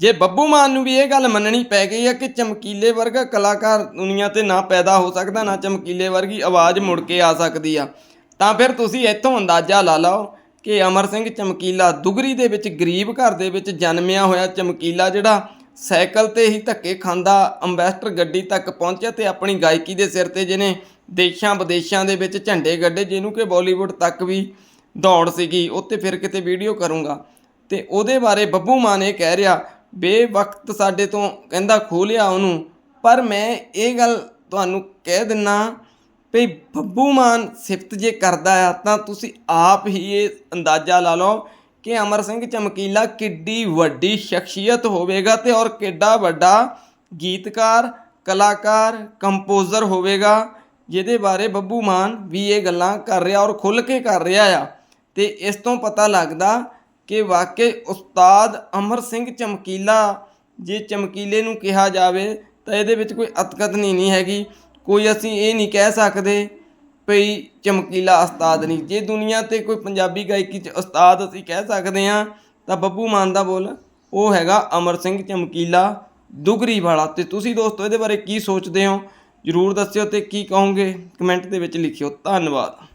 ਜੇ ਬੱਬੂ ਮਾਨ ਨੂੰ ਵੀ ਇਹ ਗੱਲ ਮੰਨਣੀ ਪੈ ਗਈ ਹੈ ਕਿ ਚਮਕੀਲੇ ਵਰਗਾ ਕਲਾਕਾਰ ਦੁਨੀਆ ਤੇ ਨਾ ਪੈਦਾ ਹੋ ਸਕਦਾ, ਨਾ ਚਮਕੀਲੇ ਵਰਗੀ ਆਵਾਜ਼ ਮੁੜ ਕੇ ਆ ਸਕਦੀ ਆ, ਤਾਂ ਫਿਰ ਤੁਸੀਂ ਇੱਥੋਂ ਅੰਦਾਜ਼ਾ ਲਾ ਲਓ ਕਿ ਅਮਰ ਸਿੰਘ ਚਮਕੀਲਾ ਦੁਗਰੀ ਦੇ ਵਿੱਚ ਗਰੀਬ ਘਰ ਦੇ ਵਿੱਚ ਜਨਮਿਆ ਹੋਇਆ ਚਮਕੀਲਾ ਜਿਹੜਾ ਸਾਈਕਲ ਤੇ ਹੀ ਧੱਕੇ ਖਾਂਦਾ ਅੰਬੈਸਟਰ ਗੱਡੀ ਤੱਕ ਪਹੁੰਚਿਆ ਤੇ ਆਪਣੀ ਗਾਇਕੀ ਦੇ ਸਿਰ ਤੇ ਜਿਹਨੇ ਦੇਸ਼ਾਂ ਵਿਦੇਸ਼ਾਂ ਦੇ ਵਿੱਚ ਝੰਡੇ ਗੱਡੇ, ਜਿਹਨੂੰ ਕਿ ਬਾਲੀਵੁੱਡ ਤੱਕ ਵੀ ਦੌੜ ਸੀਗੀ ਉੱਤੇ ਫਿਰ ਕਿਤੇ ਵੀਡੀਓ ਕਰੂੰਗਾ। ਤੇ ਉਹਦੇ ਬਾਰੇ ਬੱਬੂ ਮਾਨ ਇਹ ਕਹਿ ਰਿਹਾ ਬੇਵਕਤ ਸਾਡੇ ਤੋਂ ਕਹਿੰਦਾ ਖੋਲਿਆ ਉਹਨੂੰ। ਪਰ ਮੈਂ ਇਹ ਗੱਲ ਤੁਹਾਨੂੰ ਕਹਿ ਦਿੰਨਾ ਵੀ ਬੱਬੂ ਮਾਨ ਸਿਫਤ ਜੇ ਕਰਦਾ ਆ ਤਾਂ ਤੁਸੀਂ ਆਪ ਹੀ ਇਹ ਅੰਦਾਜ਼ਾ ਲਾ ਲਓ ਕਿ ਅਮਰ ਸਿੰਘ ਚਮਕੀਲਾ ਕਿੱਡੀ ਵੱਡੀ ਸ਼ਖਸੀਅਤ ਹੋਵੇਗਾ ਤੇ ਔਰ ਕਿੱਡਾ ਵੱਡਾ ਗੀਤਕਾਰ, ਕਲਾਕਾਰ, ਕੰਪੋਜ਼ਰ ਹੋਵੇਗਾ ਜਿਹਦੇ ਬਾਰੇ ਬੱਬੂ ਮਾਨ ਵੀ ਇਹ ਗੱਲਾਂ ਕਰ ਰਿਹਾ ਔਰ ਖੁੱਲ੍ਹ ਕੇ ਕਰ ਰਿਹਾ ਆ। ਤੇ ਇਸ ਤੋਂ ਪਤਾ ਲੱਗਦਾ ਕਿ ਵਾਕਈ ਉਸਤਾਦ ਅਮਰ ਸਿੰਘ ਚਮਕੀਲਾ ਜੇ ਚਮਕੀਲੇ ਨੂੰ ਕਿਹਾ ਜਾਵੇ ਤਾਂ ਇਹਦੇ ਵਿੱਚ ਕੋਈ ਅਤਕਤ ਨਹੀਂ ਨਹੀਂ ਹੈਗੀ। ਕੋਈ ਅਸੀਂ ਇਹ ਨਹੀਂ ਕਹਿ ਸਕਦੇ ਭਈ ਚਮਕੀਲਾ ਉਸਤਾਦ ਨਹੀਂ। ਜੇ ਦੁਨੀਆ ਤੇ ਕੋਈ ਪੰਜਾਬੀ ਗਾਇਕੀ ਚ ਉਸਤਾਦ ਅਸੀਂ ਕਹਿ ਸਕਦੇ ਹਾਂ, ਤਾਂ ਬੱਬੂ ਮਾਨ ਦਾ ਬੋਲ ਉਹ ਹੈਗਾ ਅਮਰ ਸਿੰਘ ਚਮਕੀਲਾ ਦੁਗਰੀ ਵਾਲਾ। ਤੇ ਤੁਸੀਂ ਦੋਸਤੋ, ਇਹਦੇ ਬਾਰੇ ਕੀ ਸੋਚਦੇ ਹੋ? ਜਰੂਰ ਦੱਸਿਓ ਤੇ ਕੀ ਕਹੋਗੇ? ਕਮੈਂਟ ਦੇ ਵਿੱਚ ਲਿਖਿਓ। ਧੰਨਵਾਦ।